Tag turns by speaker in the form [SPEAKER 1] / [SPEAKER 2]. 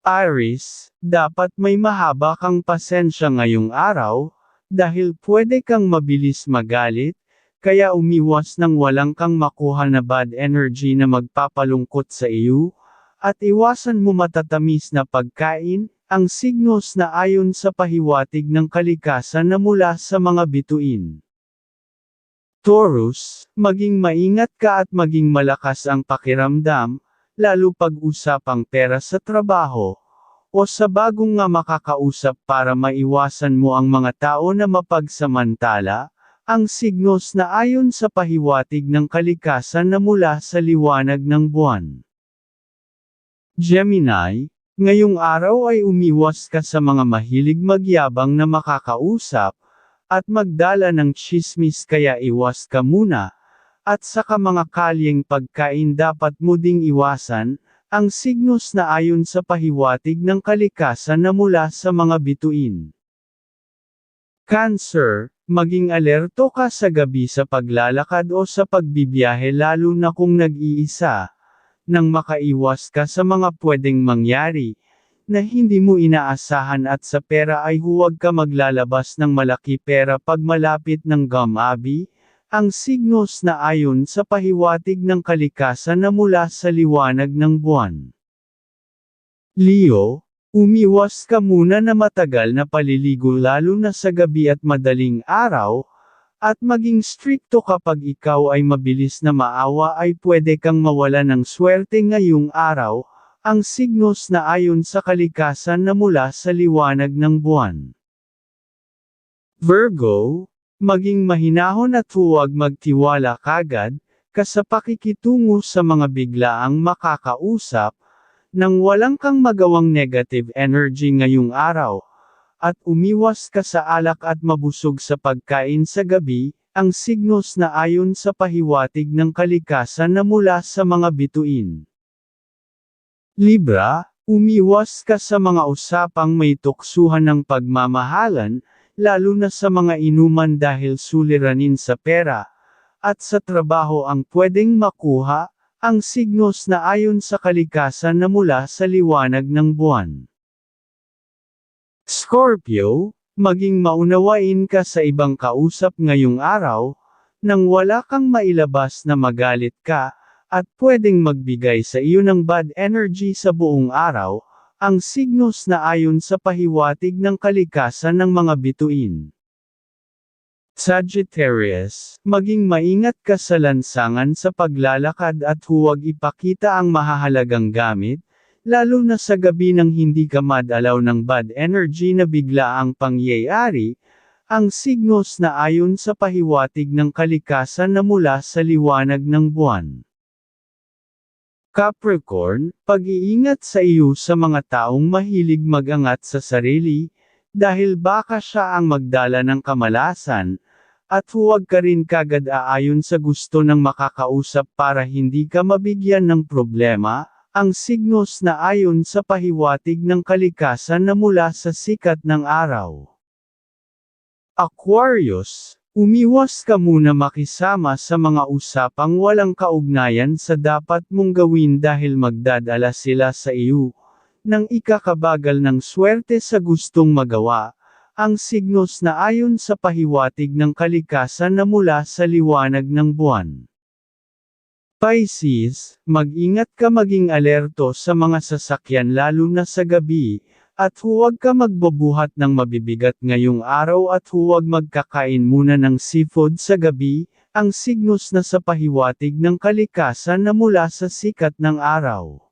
[SPEAKER 1] Aris, dapat may mahaba kang pasensya ngayong araw, dahil pwede kang mabilis magalit, kaya umiwas ng walang kang makuha na bad energy na magpapalungkot sa iyo, at iwasan mo matatamis na pagkain, ang signos na ayon sa pahiwatig ng kalikasan na mula sa mga bituin. Taurus, maging maingat ka at maging malakas ang pakiramdam, lalo pag-usapang pera sa trabaho, o sa bagong nga makakausap para maiwasan mo ang mga tao na mapagsamantala, ang signos na ayon sa pahiwatig ng kalikasan na mula sa liwanag ng buwan. Gemini, ngayong araw ay umiwas ka sa mga mahilig magyabang na makakausap, at magdala ng chismis kaya iwas ka muna, at saka mga kalyeng pagkain dapat mo ding iwasan, ang signos na ayon sa pahiwatig ng kalikasan na mula sa mga bituin. Cancer, maging alerto ka sa gabi sa paglalakad o sa pagbibiyahe lalo na kung nag-iisa, nang makaiwas ka sa mga pwedeng mangyari, na hindi mo inaasahan at sa pera ay huwag ka maglalabas ng malaki pera pag malapit ng gamabi, ang signos na ayon sa pahiwatig ng kalikasan na mula sa liwanag ng buwan. Leo, umiwas ka muna na matagal na paliligo lalo na sa gabi at madaling araw, at maging strikto kapag ikaw ay mabilis na maawa ay pwede kang mawala ng swerte ngayong araw, ang signos na ayon sa kalikasan na mula sa liwanag ng buwan. Virgo, maging mahinahon at huwag magtiwala kagad, ka sa pakikitungo sa mga biglaang makakausap, nang walang kang magawang negative energy ngayong araw, at umiwas ka sa alak at mabusog sa pagkain sa gabi, ang signos na ayon sa pahiwatig ng kalikasan na mula sa mga bituin. Libra, umiwas ka sa mga usapang may tuksuhan ng pagmamahalan, lalo na sa mga inuman dahil suliranin sa pera, at sa trabaho ang pwedeng makuha, ang signos na ayon sa kalikasan na mula sa liwanag ng buwan. Scorpio, maging maunawain ka sa ibang kausap ngayong araw, nang wala kang mailabas na magalit ka, at pwedeng magbigay sa iyo ng bad energy sa buong araw, ang signos na ayon sa pahiwatig ng kalikasan ng mga bituin. Sagittarius, maging maingat ka sa lansangan sa paglalakad at huwag ipakita ang mahahalagang gamit, lalo na sa gabi nang hindi ka madalaw ng bad energy na bigla ang pangyayari, ang signos na ayon sa pahiwatig ng kalikasan na mula sa liwanag ng buwan. Capricorn, pag-iingat sa iyo sa mga taong mahilig magangat sa sarili, dahil baka siya ang magdala ng kamalasan, at huwag ka rin kagad aayon sa gusto ng makakausap para hindi ka mabigyan ng problema, ang signos na ayon sa pahiwatig ng kalikasan na mula sa sikat ng araw. Aquarius, umiwas ka muna makisama sa mga usapang walang kaugnayan sa dapat mong gawin dahil magdadala sila sa iyo, nang ikakabagal ng swerte sa gustong magawa, ang signos na ayon sa pahiwatig ng kalikasan na mula sa liwanag ng buwan. Pisces, mag-ingat ka maging alerto sa mga sasakyan lalo na sa gabi, at huwag ka magbabuhat ng mabibigat ngayong araw at huwag magkakain muna ng seafood sa gabi, ang signos na sa pahiwatig ng kalikasan na mula sa sikat ng araw.